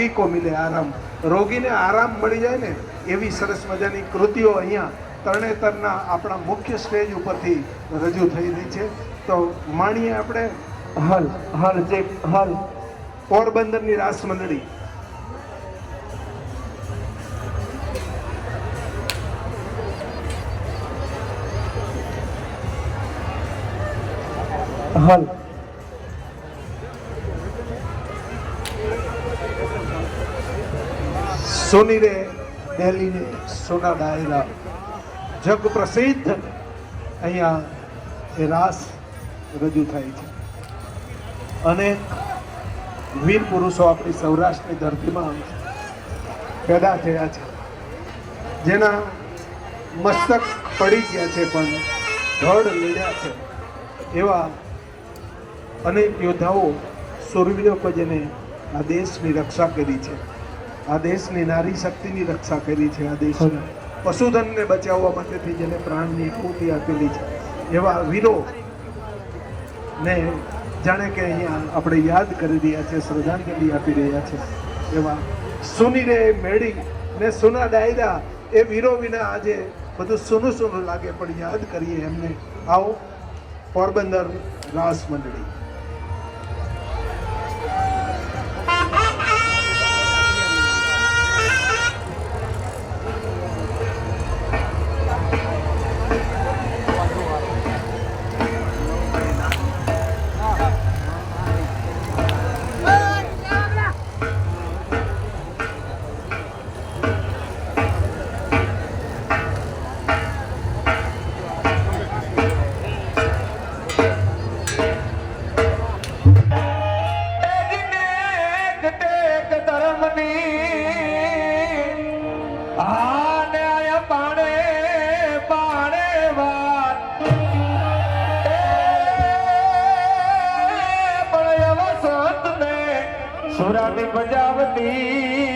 રોગીકો મિલે આરામ. રોગીને આરામ મળી જાય ને એવી સરસ મજાની કૃતિઓ અહીંયા તરણેતરના આપણા મુખ્ય સ્ટેજ ઉપરથી રજૂ થઈ રહી છે. તો માણીએ આપણે હલ હલ જે, હલ. પોરબંદરની રાસમંડળી. હલ. સોની રે ડેલી ને સોના ડાયરા. જગ પ્રસિદ્ધ. અહીંયા એ રાસ રજૂ થાય છે. અને વીર પુરુષો આપણી સૌરાષ્ટ્રની ધરતીમાં પેદા થયા છે. જેના મસ્તક પડી ગયા છે પણ ધડ લીડ્યા છે. એવા અનેક યોદ્ધાઓ, સૂરવીરો કે આ દેશની રક્ષા કરી છે. આ દેશની નારી શક્તિની રક્ષા કરી છે આ દેશના. પશુધનને બચાવવા માટેથી જેને પ્રાણની આહુતિ આપેલી છે. એવા વીરો ને જાણે કે અહીંયા આપણે યાદ કરી રહ્યા છે શ્રદ્ધાંજલિ આપી રહ્યા છે. એવા સુની રે મેળી ને સુના ડાયરા એ વીરો વિના આજે બધું સૂનું સૂનું લાગે પણ યાદ કરીએ એમને. આવો પોરબંદર રાસ મંડળી. સુરાની બજાવતી.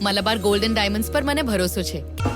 મલબાર ગોલ્ડન ડાયમંડ્સ પર મને ભરોસો છે.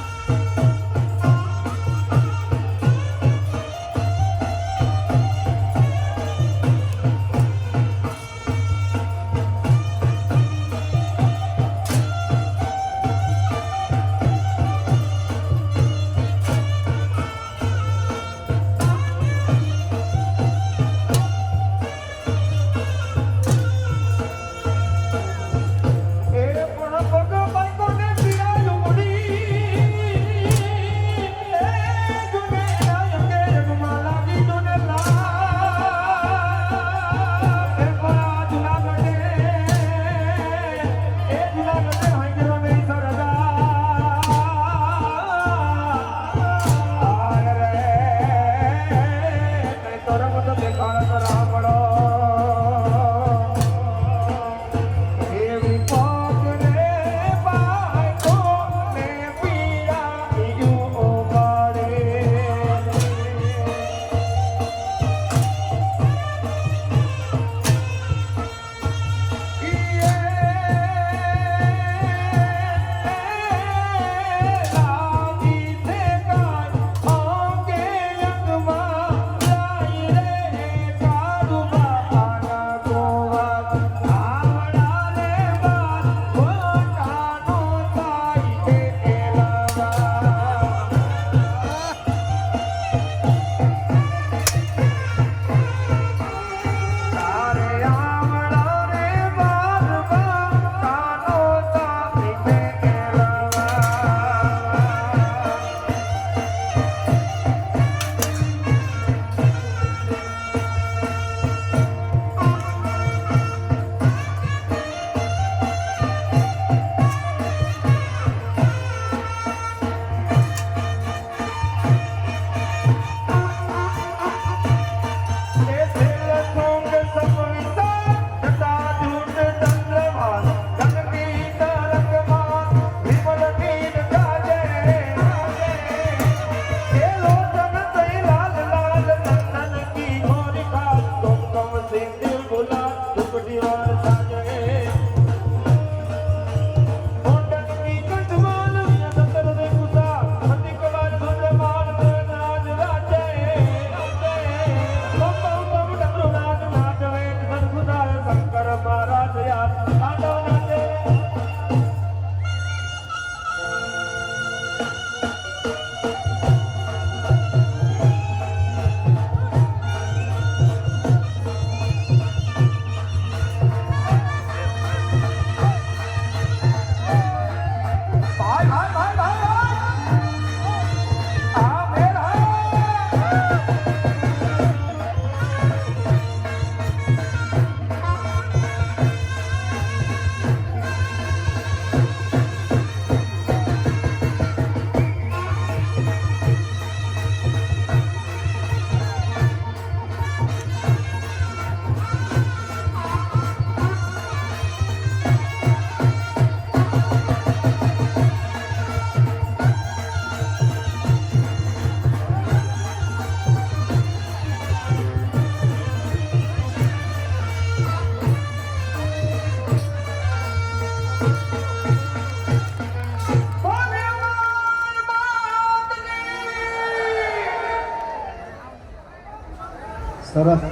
સરસ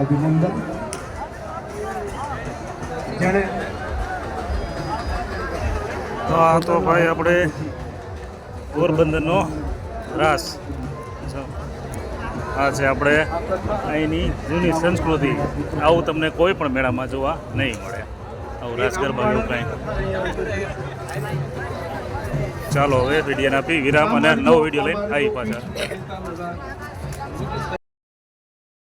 અભિનંદન. જેણે તો આ તો ભાઈ આપણે પોરબંદરનો રાસ. આ છે આપણે અહીંની જૂની સંસ્કૃતિ. આવું તમને કોઈ પણ મેળામાં જોવા નહીં મળે. આવું રાસ ગરબા એવું કાંઈ. ચાલો હવે વીડિયો આપી વિરામ અને નવો વીડિયો લઈને આવી પાછા.